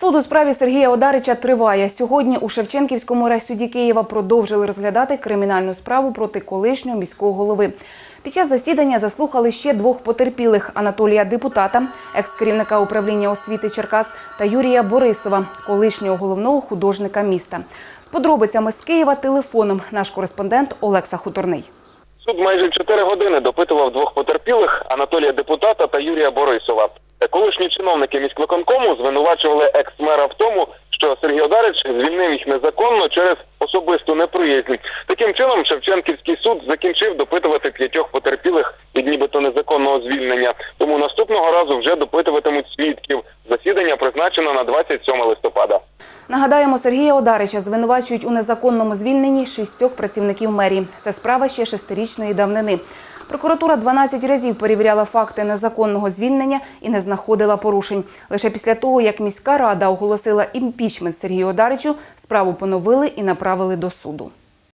Суд у справі Сергія Одарича триває. Сьогодні у Шевченківському райсуді Києва продовжили розглядати кримінальну справу проти колишнього міського голови. Під час засідання заслухали ще двох потерпілих – Анатолія Депутата, екс-керівника управління освіти Черкас, та Юрія Борисова, колишнього головного художника міста. З подробицями з Києва телефоном наш кореспондент Олекса Хуторний. Суд майже 4 години допитував двох потерпілих Анатолія Депутата та Юрія Борисова. Колишні чиновники міськвиконкому звинувачували екс-мера в тому, що Сергій Одарич звільнив їх незаконно через особисту неприязнь. Таким чином, Шевченківський суд закінчив допитувати п'ятьох потерпілих від нібито незаконного звільнення. Тому наступного разу вже допитуватимуть свідків. Засідання призначено на 27 листопада. Нагадаємо, Сергія Одарича звинувачують у незаконному звільненні шістьох працівників мерії. Це справа ще шестирічної давнини. Прокуратура 12 разів перевіряла факти незаконного звільнення і не знаходила порушень. Лише після того, як міська рада оголосила імпічмент Сергію Одаричу, справу поновили і направили до суду.